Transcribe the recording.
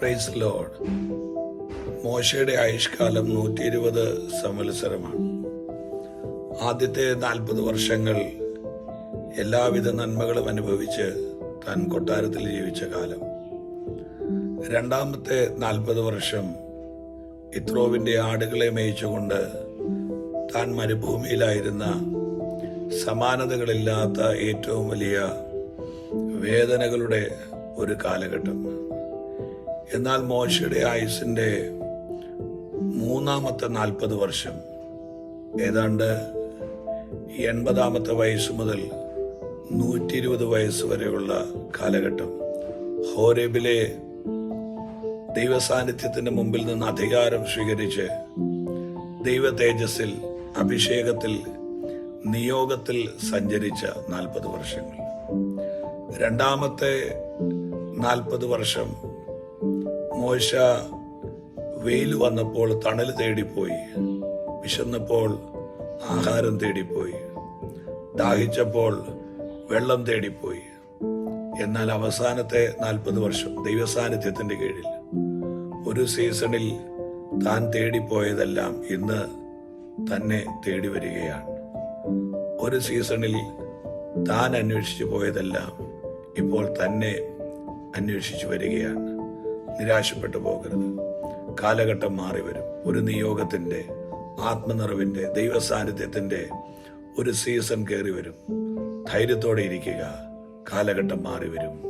Price load മോശയുടെ ആയുഷ്കാലം നൂറ്റി ഇരുപത് സംവത്സരമാണ്. ആദ്യത്തെ നാൽപ്പത് വർഷങ്ങൾ എല്ലാവിധ നന്മകളും അനുഭവിച്ച് താൻ കൊട്ടാരത്തിൽ ജീവിച്ച കാലം. രണ്ടാമത്തെ നാൽപ്പത് വർഷം ഇത്രോവിന്റെ ആടുകളെ മേയിച്ചുകൊണ്ട് താൻ മരുഭൂമിയിലായിരുന്ന സമാനതകളില്ലാത്ത ഏറ്റവും വലിയ വേദനകളുടെ ഒരു കാലഘട്ടം. എന്നാൽ മോശയുടെ ആയുസിന്റെ മൂന്നാമത്തെ നാൽപ്പത് വർഷം. ഏതാണ്ട് എൺപതാമത്തെ വയസ്സ് മുതൽ നൂറ്റി ഇരുപത് വയസ്സ് വരെയുള്ള കാലഘട്ടം. ഹോരേബിലെ ദൈവസാന്നിധ്യത്തിന്റെ മുമ്പിൽ നിന്ന് അധികാരം സ്വീകരിച്ച് ദൈവ തേജസ്സിൽ അഭിഷേകത്തിൽ നിയോഗത്തിൽ സഞ്ചരിച്ച നാൽപ്പത് വർഷങ്ങൾ. രണ്ടാമത്തെ നാൽപ്പത് വർഷം മോശ വെയിൽ വന്നപ്പോൾ തണൽ തേടിപ്പോയി. വിശന്നപ്പോൾ ആഹാരം തേടിപ്പോയി. ദാഹിച്ചപ്പോൾ വെള്ളം തേടിപ്പോയി. എന്നാൽ അവസാനത്തെ നാൽപ്പത് വർഷം ദൈവസാന്നിധ്യത്തിന്റെ കീഴിൽ ഒരു സീസണിൽ താൻ തേടിപ്പോയതെല്ലാം ഇന്ന് തന്നെ തേടി വരികയാണ്. ഒരു സീസണിൽ താൻ അന്വേഷിച്ചു പോയതെല്ലാം ഇപ്പോൾ തന്നെ അന്വേഷിച്ചു വരികയാണ്. നിരാശപ്പെട്ടു പോകരുത്. കാലഘട്ടം മാറി വരും. ഒരു നിയോഗത്തിന്റെ ആത്മനിറവിന്റെ ദൈവസാന്നിധ്യത്തിന്റെ ഒരു സീസൺ കയറി വരും. ധൈര്യത്തോടെ ഇരിക്കുക. കാലഘട്ടം മാറി വരും.